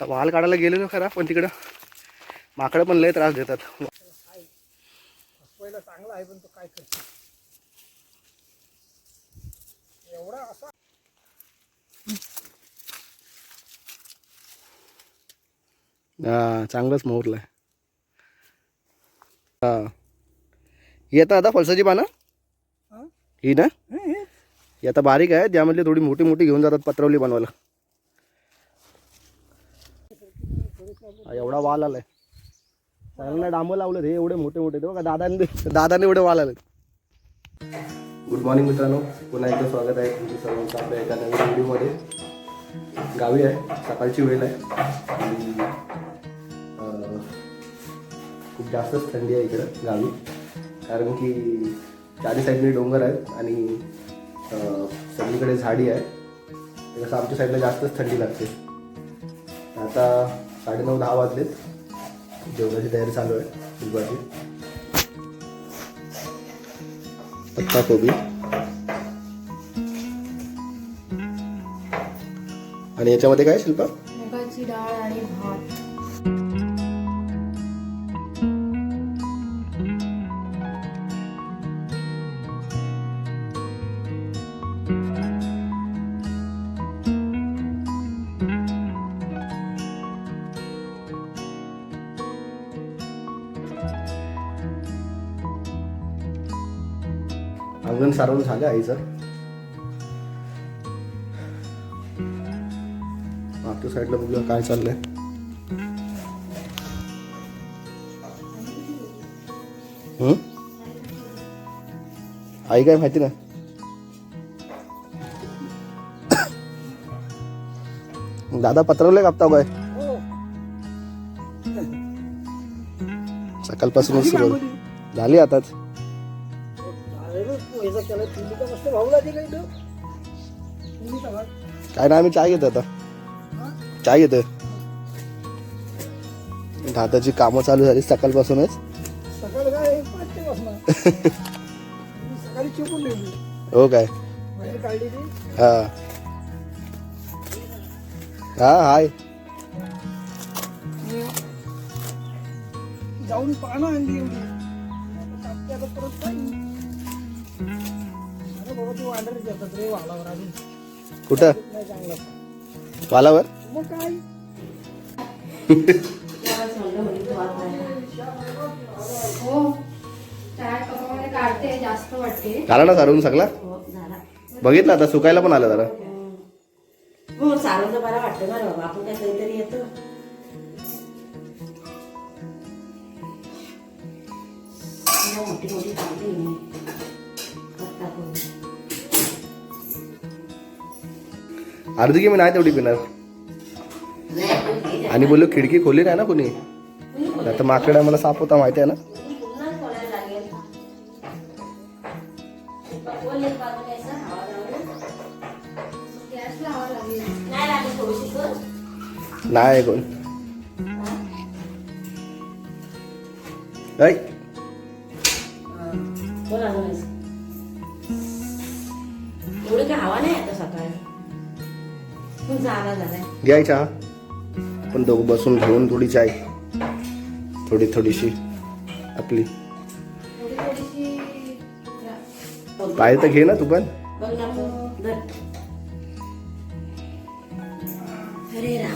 आता वाल काढायला गेलो ना खरा पण तिकडं माकडं पण लय त्रास देतात. पहिला चांगला आहे पण तो काय करतो? एवढा असा हा चांगलंच मोहरलं आहे हा. ही आता फळसाची पानं? हा? ना? हे, आता बारीक आहे त्यामधली थोडी मोठी मोठी घेऊन जातात पत्रवली बनवायला. एवढा वाल आलाय. सगळ्यांना डांबं लावलं हे एवढे मोठे मोठे. ते बघा दादाने दादाने एवढे वाल आले गुड मॉर्निंग मित्रांनो. पुन्हा एकदा स्वागत आहे तुमचं सर्वांचं आपल्या एका नवीन व्हिडिओमध्ये. गावी आहे. सकाळची वेळ आहे. आणि खूप जास्तच थंडी आहे इकडं गावी. कारण की चारी साईडने डोंगर आहेत आणि सगळीकडे झाडी आहे. ते कसं आमच्या साईडला जास्तच थंडी लागते. आता साडेनऊ दहा वाजलेत. जेवणाची तयारी चालू आहे फुलभाजी पत्ता कोबी. आणि याच्यामध्ये काय शिल्पा? अंगण सारवून झालं आईचं मागच्या साईडला बघूया काय चाललंय. आई काय माहिती ना? दादा पत्रवले कापता काय सकाळपासूनच सुरू. झाली आताच. काय ना आम्ही चाय घेतो आता. चाय घेतो दादाची कामं चालू झाली सकाळपासूनच. हो काय? हा. हा हाय. जाऊन पाहणं आणली एवढी बाबा तू रे वालावर कुठं? वालावर? हो. झाला ना सारून सगळा? हो बघितलं आता सुकायला पण आलं जरा. हो चालू तर बरं वाटतं ना बाबा. आपण काय कधीतरी येतो. मोठी मोठी अर्धी की मी नाही तेवढी पिणार. आणि बोललो खिडकी खोली नाही ना कोणी? आता माकडा मला साप होता माहिती आहे ना? कोण? खोलायला घ्याय चहा. आपण दोघं बसून घेऊन थोडी चाय. थोडी थोडीशी आपली. पाहिजे तर घे ना तू पण. हरे राम.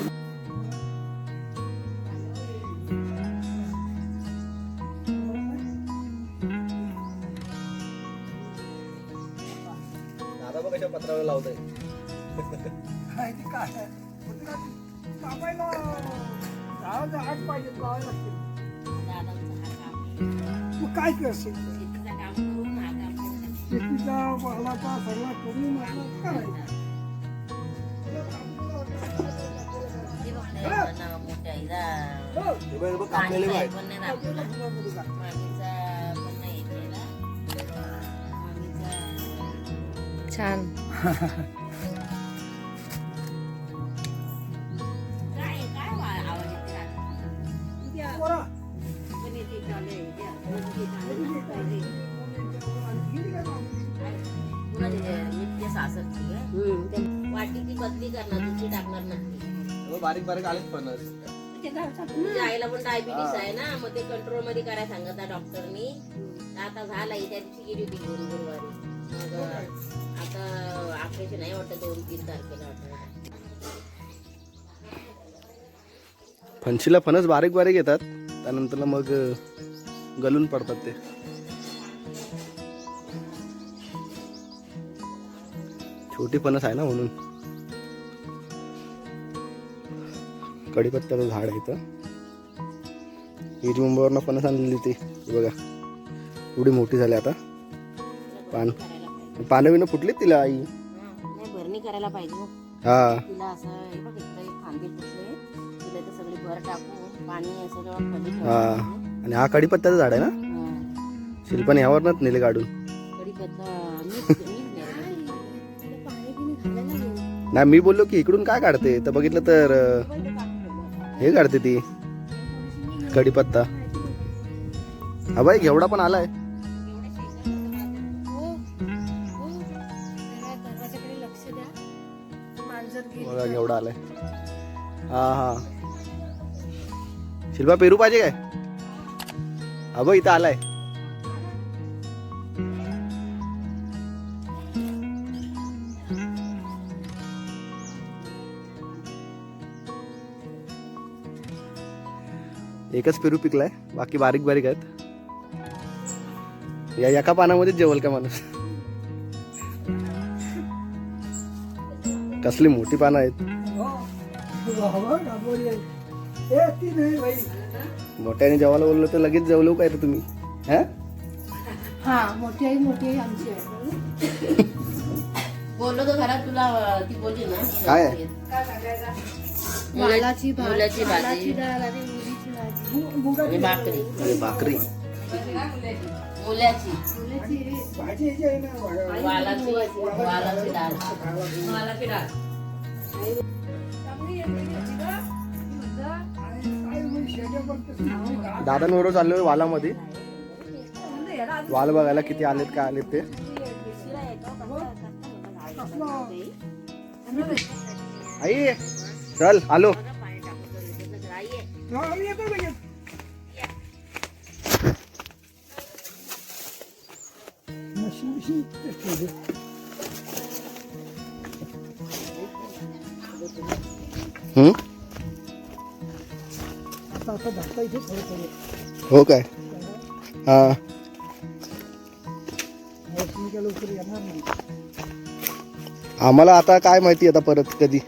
मग काय करशील शेतीचा मालाचा सगळा करून आपलं करायचं हो. छान बारीक बारीक आलेच फणस तुझ्या आईला पण डायबिटीस आहे ना मग ते कंट्रोलमध्ये करायला सांगत डॉक्टरनी आता झालंय त्या दिवशी गेली होती घेऊन गुरुवारी. मग आता ऑपरेशन आहे वाटतं दोन तीन तारखेला वाटतं. फणशीला फणस बारीक बारीक येतात त्यानंतर मग अं, गलून पडतात ते. छोटी फणस आहे ना म्हणून. कडीपत्त्याचं झाड आहे इथं. ही जी मुंबईवरनं फणस आणलेली ती ही बघा. एवढी मोठी झाली आता. पान. पानं बिनं फुटलीत तिला आई? हा, भरणी करायला पाहिजे हो. हा. तिला असं हे बघ इकडे एक फांदी फुटले. तिला ते सगळी भर टाकून पाणी असं जेव्हा खाली हा. ठेवायचं. आणि हा कडीपत्त्याचं झाड आहे ना? हा. शिल्पाने ह्यावरनच नेले काढून कढीपत्ता मीच मीच. नाही मी बोललो की इकडून काय काढते? तर बघितलं तर अं, हे काढते ती. कढीपत्ता. हा बाई घेवडा पण आलाय. बघा घेवडा आलाय. हा हा. शिल्पा पेरू पाहिजे काय? हा इथं आलाय. एकच पेरू पिकलाय बाकी बारीक बारीक आहेत. या एका पानामध्येच जेवल का माणूस? कसली मोठी पानं आहेत. आहे मोठ्याने जेवायला बोललो तर लगेच जेवलो काय रे तुम्ही? हा? हा मोठी आई मोठी आई आमची आहे. बोललो तर घरात तुला ती बोलली ना. काय? आहे? भाजी. मुलाची भाजी. वालाची डाळ आणि आणि भाकरी. आणि भाकरी. मुलाची. वालाची. वालाची डाळ. वालाची डाळ? दादांबरोबर चाललोय वालामध्ये. वाल बघायला किती आलेत काय आलेत ते. आई चल आलो. आम्ही येतो लगेच. हो? काय? हा. आम्हाला आता काय माहिती आता परत कधी.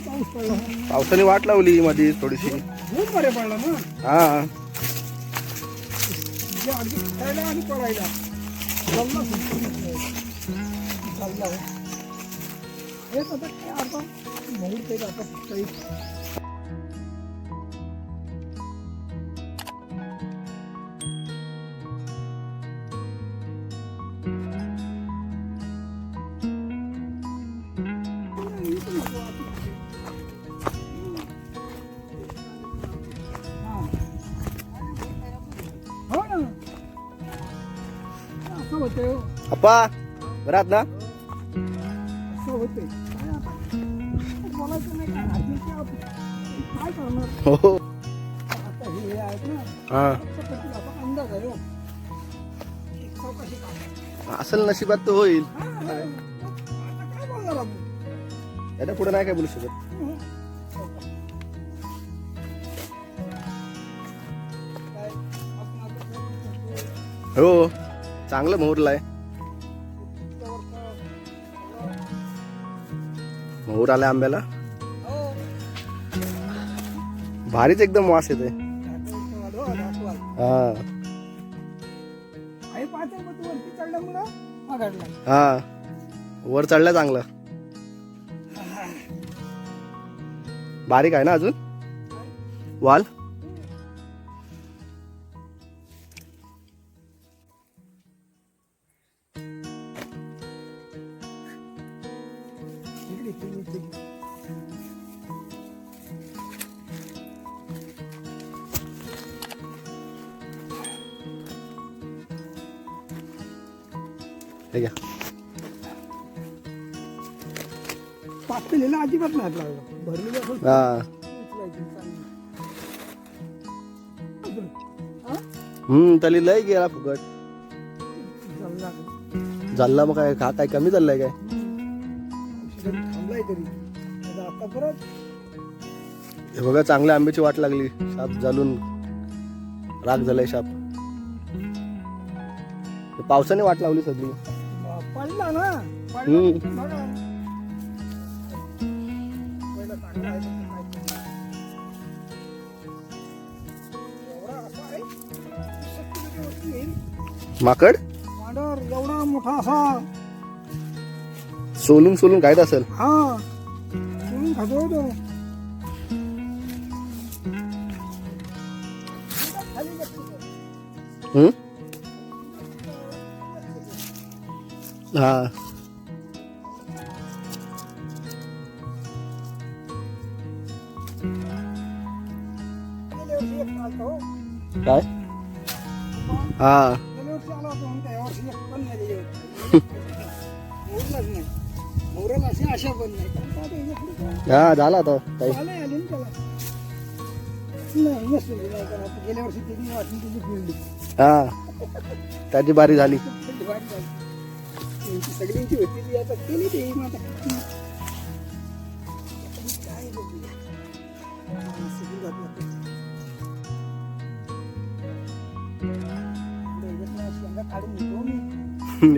पाऊस पडला. पावसाने वाट लावली मध्ये थोडीशी. बरे पडला ना? हा. आणि पडायला. जमला चालला हेच आता काय आता? मुहूर्त आहे आता. हो. असेल नशिबात तर होईल. हा, हा. आता काय बोलणार आपण? त्याच्या पुढे नाही काय बोलू शकत? हो. चांगलं मोहरला आहे. मोहर आलाय आंब्याला. भारीच एकदम वास येते हो, हा? वर चढला चांगलं. बारीक आहे ना अजून? वाल? लागलं भरलेलं हा उचलायची, हा? हम्म तरी लय गेला फुकट का? झाला मग काय खा काय कमी झालंय काय औषधाने थांबलाय तरी आता आता परत हे बघा चांगल्या आंब्याची वाट लागली साप जालून राग झालाय साप पावसाने वाट लावली सगळी पडला ना पडला हम्म. की बघा. माकड? वाडर एवढा मोठा असा सोलून सोलून खायत असेल. हा सोलून खातो तो तो. हम्म? हा. गेल्या वर्षी त्याची वाटणी त्याची फिरली हा. त्याची बारी झाली. झाली. सगळ्यांची होती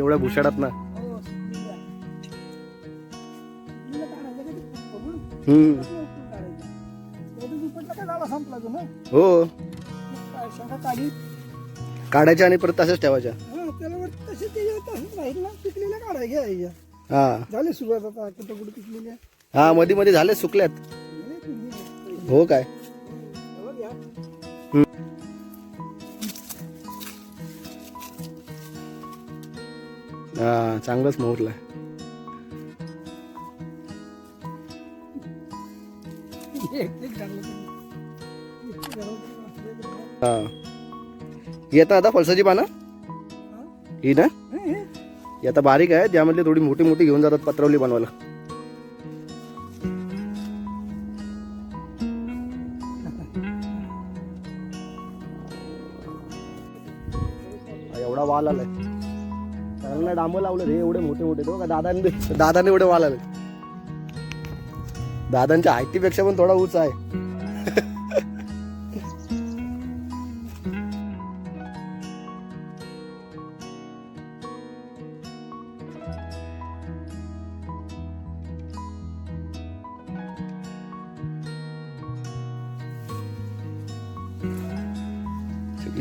काढाय घ्यायच्या हा. झाले सुरुवात आता कुठं कुठं पिकलेल्या? हा मध्ये मध्ये झाले सुकल्यात. हे हो काय? हा चांगलंच मोहरलाय. हा. येता आता फळसाची पानं? ही ना? ही आता बारीक आहे त्यामधली थोडी मोठी मोठी घेऊन जातात पत्रवली बनवायला. एवढा वाल आलाय. चांगला डांब लावलं रे एवढे मोठे मोठे. तो का दादाने दादाने एवढे वाला दादांच्या हायतीपेक्षा पण थोडा उंच आहे.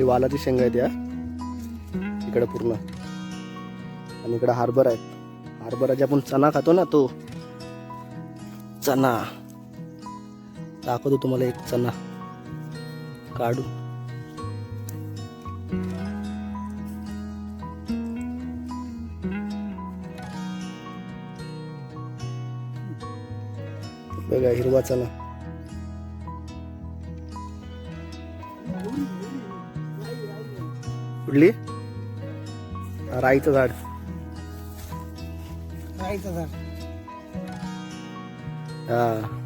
वालाची शेंगा आहेत या. इकडे पूर्ण. आणि इकडं हार्बर आहे. हार्बराचे आपण चना खातो ना तो. चना दाखवतो तुम्हाला एक चना काढू बघा हिरवा चना कुठली राईचं झाड. राहायचं झाड हा.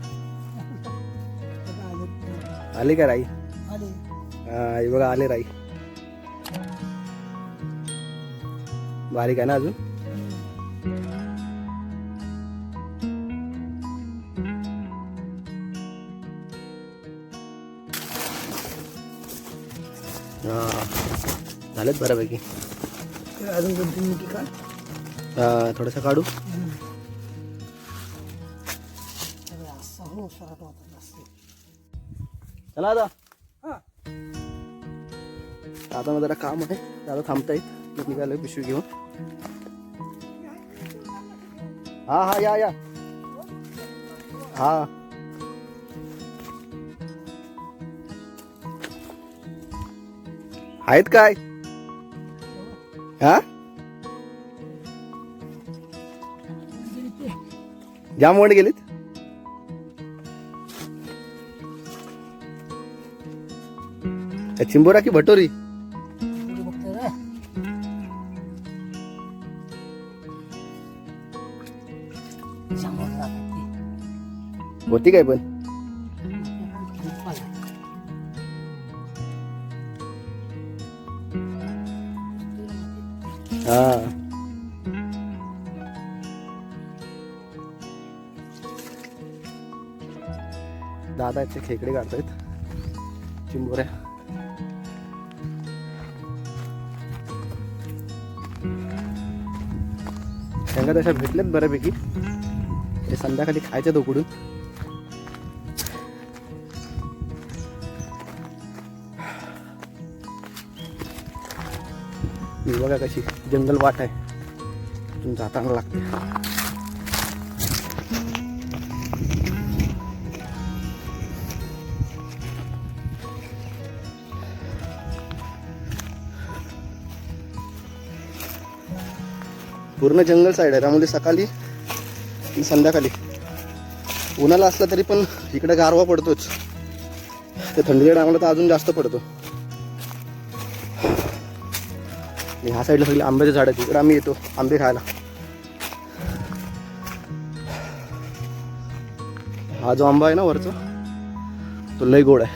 आले. का राई? आले. हा हे बघा आले राई. बारीक आहे ना अजून? हा. झालेत बऱ्यापैकी. अजून मिनिटं काढ. हा थोडंसं काढू. चला आता. आता मला जरा काम आहे. दादा थांबतायत. मी निघालोय पिशवी घेऊन. हा हा या या. हा. आहेत काय? हा? जाम वर गेलीत? चिंबोरा की भटोरी. होती काय पण? हा. दादाचे खेकडे काढतायत. चिंबोऱ्या शेंगा तशा भेटल्यात बऱ्यापैकी. ते संध्याकाळी खायच्यात उकडून बघा कशी जंगल वाट आहे. तुमचा जाताना लागते. पूर्ण जंगल साईड आहे. त्यामुळे सकाळी आणि संध्याकाळी. उन्हाळा असला तरी पण इकडे गारवा पडतोच. ते थंडीच्या टायमाला तर अजून जास्त पडतो. आणि ह्या साईडला सगळी आंब्याचे झाड आहेत. इकडे आम्ही येतो. आंबे खायला. हा जो आंबा आहे ना वरचा तो लय गोड आहे.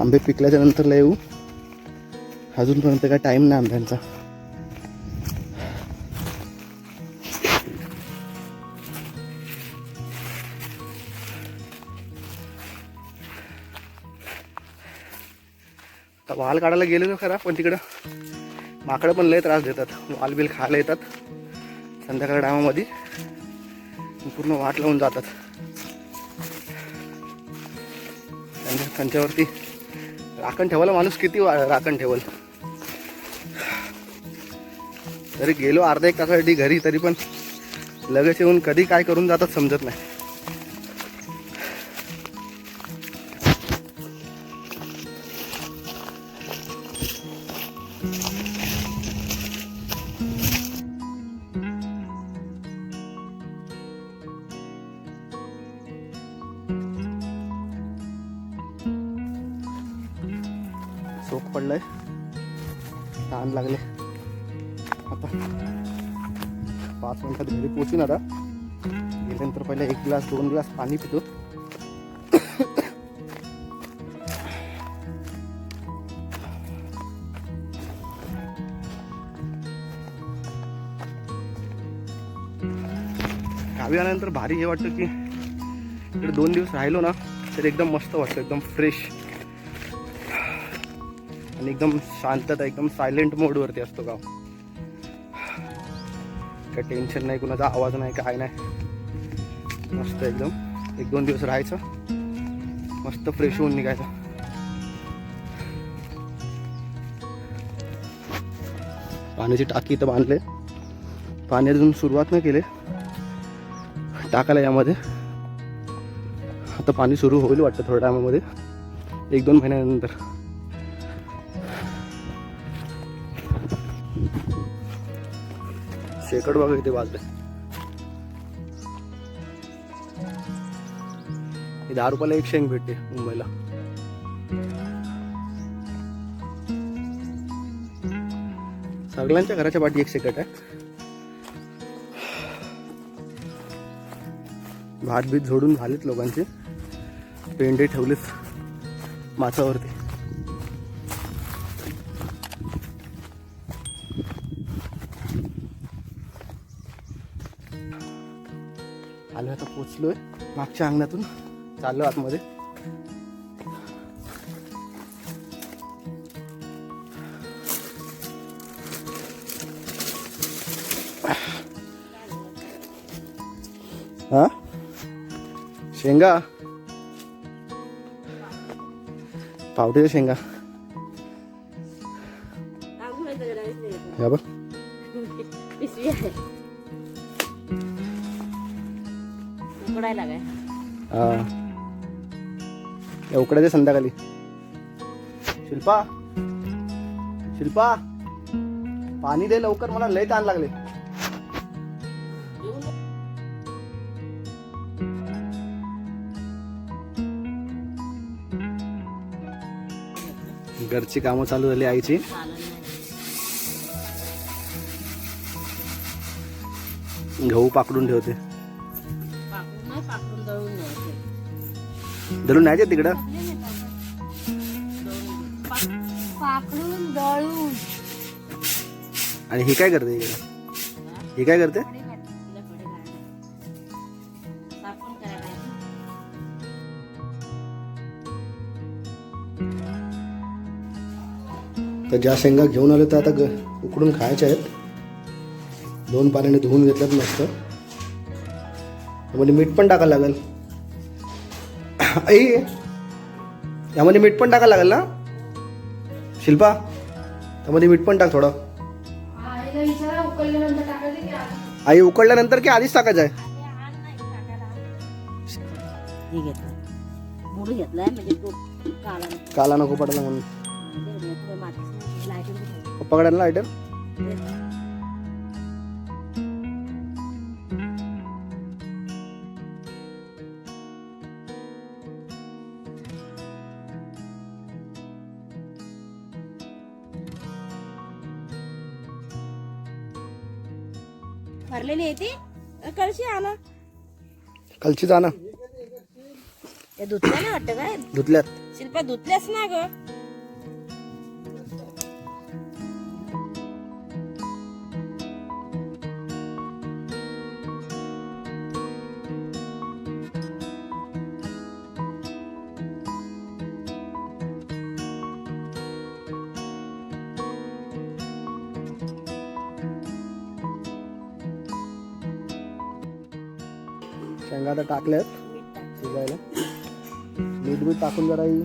आंबे पिकल्याच्या नंतर लय येऊ अजूनपर्यंत काय टाईम नाही आंब्यांचा. आता वाल काढायला गेलेलो खरा पण तिकडं माकडं पण लय त्रास देतात. वाल बिल खायला येतात. संध्याकाळ टायमामध्ये पूर्ण वाट लावून जातात. त्यांच्या त्यांच्यावरती राखण ठेवायला माणूस किती वा- राखण ठेवल. तरी गेलो अर्धा एक तासासाठी घरी तरी पण लगेच येऊन कधी काय करून जातात समजत नाही. ग्लास दोन ग्लास पाणी पितो. गावी आल्यानंतर भारी हे वाटतं की इकडे दोन दिवस राहिलो ना तर एकदम मस्त वाटतं एकदम फ्रेश आणि एकदम शांतता एकदम सायलेंट मोडवरती असतो गाव. काय टेन्शन नाही कुणाचा आवाज नाही काय नाही. मस्त एकदम. एक दोन दिवस राहायचं. मस्त फ्रेश होऊन निघायचं. पाण्याची टाकी इथं बांधले. पाणी अजून सुरुवात नाही केले. टाकायला यामध्ये. आता पाणी सुरू होईल वाटतं थोड्या टायमामध्ये. एक दोन महिन्यानंतर. शेकड बघा इथे वाजले दहा रुपयाला एक शेंग भेटते मुंबईला. सगळ्यांच्या घराच्या पाठी एक शेकट आहे. भात बीत झोडून झालेत लोकांचे. पेंडे ठेवलेत माथावरती आलो आता पोचलोय मागच्या अंगणातून. चाललो आतमध्ये. हा? शेंगा? पावट्याच्या शेंगा. या बघ. हा. उकडायचे संध्याकाळी. शिल्पा. शिल्पा. पाणी दे लवकर मला लय ताण लागले. घरची कामं चालू झाली आईची. गहू पाकडून ठेवते. दळून नाही तिकडं? आणि ही काय करते? ही काय करते? तर ज्या शेंगा घेऊन आले तर आता उकडून खायच्या आहेत. दोन पाण्याने धुवून घेतल्यात मस्त. त्यामध्ये मीठ पण टाकायला लागेल. आई यामध्ये मीठ पण टाकायला लागेल ना? शिल्पा त्यामध्ये मीठ पण टाक थोडं. आई उकडल्यानंतर की आधीच टाकायचं आहे? हे घेतलं बुड घेतलाय म्हणजे तो काला नको. काला नको पडायला म्हणून. मातीचं. पप्पा काढायला लायटर भरलेली आहे ती. कळशी आणा. कलची जाणं. ते धुतल्या ना वाटतं काय? धुतल्यात. शिल्पा धुतल्यास ना ग. टाकल्यात. शिजायला. मीठ बीठ टाकून जरा ही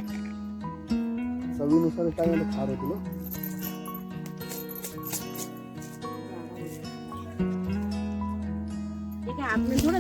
चवीनुसार टाकायला खार होती ना. ते आपण थोडं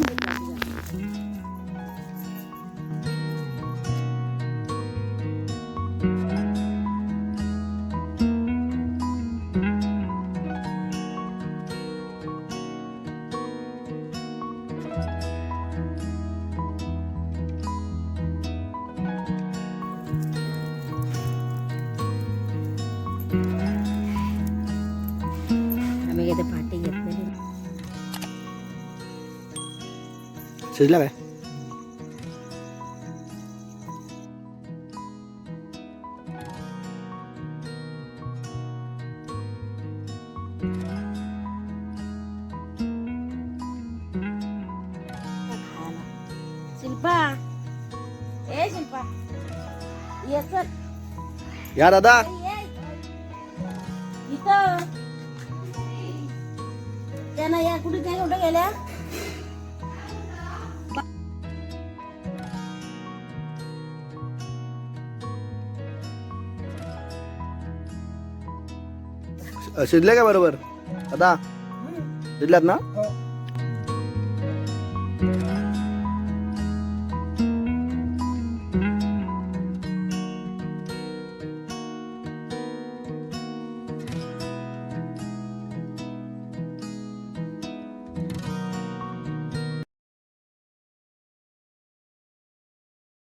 शिजला काय शिल्पा ए शिल्पा ये चल या दादा. इथं त्यांना या कुठे त्या कुठे गेल्या शिजले काय बरोबर? आता? शिजल्यात ना?